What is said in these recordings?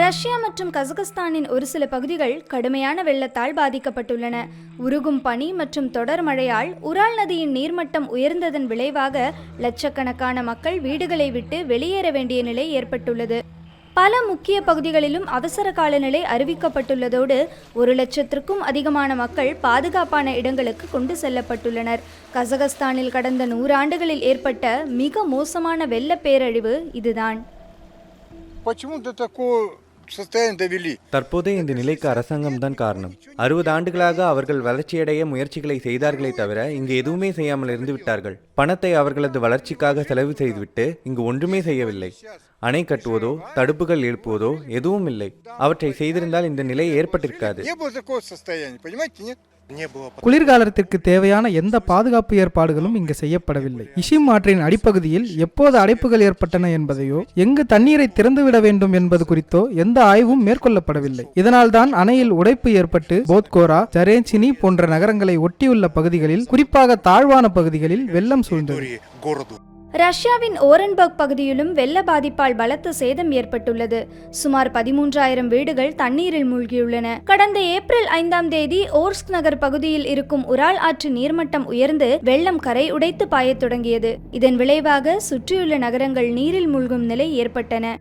Russia மற்றும் கசகஸ்தானின் ஒரு சில பகுதிகள் கடுமையான வெள்ளத்தால் பாதிக்கப்பட்டுள்ளன. உருகும் பனி மற்றும் தொடர் மழையால் உரால் நதியின் நீர்மட்டம் உயர்ந்ததன் விளைவாக லட்சக்கணக்கான மக்கள் வீடுகளை விட்டு வெளியேற வேண்டிய நிலை ஏற்பட்டுள்ளது. பல முக்கிய பகுதிகளிலும் அவசர காலநிலை அறிவிக்கப்பட்டுள்ளதோடு ஒரு லட்சத்திற்கும் அதிகமான மக்கள் பாதுகாப்பான இடங்களுக்கு கொண்டு செல்லப்பட்டுள்ளனர். கசகஸ்தானில் கடந்த நூறாண்டுகளில் ஏற்பட்ட மிக மோசமான வெள்ள பேரழிவு இதுதான். தற்போதைய இந்த நிலைக்கு அரசாங்கம் தான் காரணம். அறுபது ஆண்டுகளாக அவர்கள் வளர்ச்சியடைய முயற்சிகளை செய்தார்களே தவிர இங்கு எதுவுமே செய்யாமல் இருந்து விட்டார்கள் பணத்தை அவர்களது வளர்ச்சிக்காக செலவு செய்துவிட்டு இங்கு ஒன்றுமே செய்யவில்லை. அணை கட்டுவதோ தடுப்புகள் எழுப்புவதோ எதுவும் இல்லை அவற்றை செய்திருந்தால் இந்த நிலை ஏற்பட்டிருக்காது. குளிர்காலத்திற்கு தேவையான எந்த பாதுகாப்பு ஏற்பாடுகளும் இங்கு செய்யப்படவில்லை. இஷிம் ஆற்றின் அடிப்பகுதியில் எப்போது அடைப்புகள் ஏற்பட்டன என்பதையோ எங்கு தண்ணீரை திறந்துவிட வேண்டும் என்பது குறித்தோ எந்த ஆய்வும் மேற்கொள்ளப்படவில்லை. இதனால் தான் அணையில் உடைப்பு ஏற்பட்டு போத்கோரா ஜரேஞ்சினி போன்ற நகரங்களை ஒட்டியுள்ள பகுதிகளில் குறிப்பாக தாழ்வான பகுதிகளில் வெள்ளம் சூழ்ந்தது. ரஷ்யாவின் ஓரன்பர்க் பகுதியிலும் வெள்ள பாதிப்பால் பலத்த சேதம் ஏற்பட்டுள்ளது. சுமார் பதிமூன்றாயிரம் வீடுகள் தண்ணீரில் மூழ்கியுள்ளன. கடந்த ஏப்ரல் ஐந்தாம் தேதி ஓர்ஸ்க் நகர் பகுதியில் இருக்கும் உரால் ஆற்று நீர்மட்டம் உயர்ந்து வெள்ளம் கரை உடைத்து பாயத் தொடங்கியது. இதன் விளைவாக சுற்றியுள்ள நகரங்கள் நீரில் மூழ்கும் நிலை ஏற்பட்டன.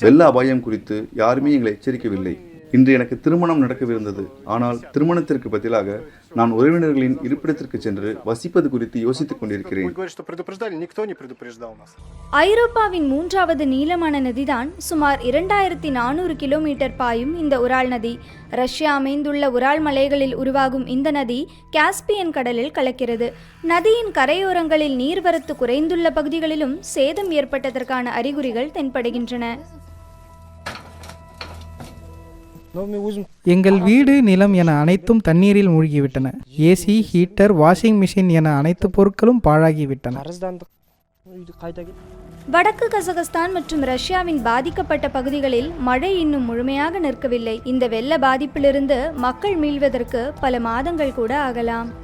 வெள்ள அபாயம் குறித்து யாருமே எங்களை எச்சரிக்கவில்லை. இன்று எனக்கு திருமணம் நடக்கவிருந்தது. ஆனால் திருமணத்திற்கு பதிலாக நான் உறவினர்களின் இருப்பிடத்திற்கு சென்று வசிப்பது குறித்து யோசித்துக் கொண்டிருக்கிறேன். ஐரோப்பாவின் மூன்றாவது நீளமான நதிதான் சுமார் இரண்டாயிரத்தி நானூறு கிலோமீட்டர் பாயும் இந்த உரால் நதி. ரஷ்யா அமைந்துள்ள உரால் மலைகளில் உருவாகும் இந்த நதி காஸ்பியன் கடலில் கலக்கிறது. நதியின் கரையோரங்களில் நீர்வரத்து குறைந்துள்ள பகுதிகளிலும் சேதம் ஏற்பட்டதற்கான அறிகுறிகள் தென்படுகின்றன. எங்கள் வீடு நிலம் என அனைத்தும் தண்ணீரில் மூழ்கிவிட்டன. ஏசி ஹீட்டர் வாஷிங் மிஷின் என அனைத்து பொருட்களும் பாழாகிவிட்டன. வடக்கு கசகஸ்தான் மற்றும் ரஷ்யாவின் பாதிக்கப்பட்ட பகுதிகளில் மழை இன்னும் முழுமையாக நிற்கவில்லை. இந்த வெள்ள பாதிப்பிலிருந்து மக்கள் மீள்வதற்கு பல மாதங்கள் கூட ஆகலாம்.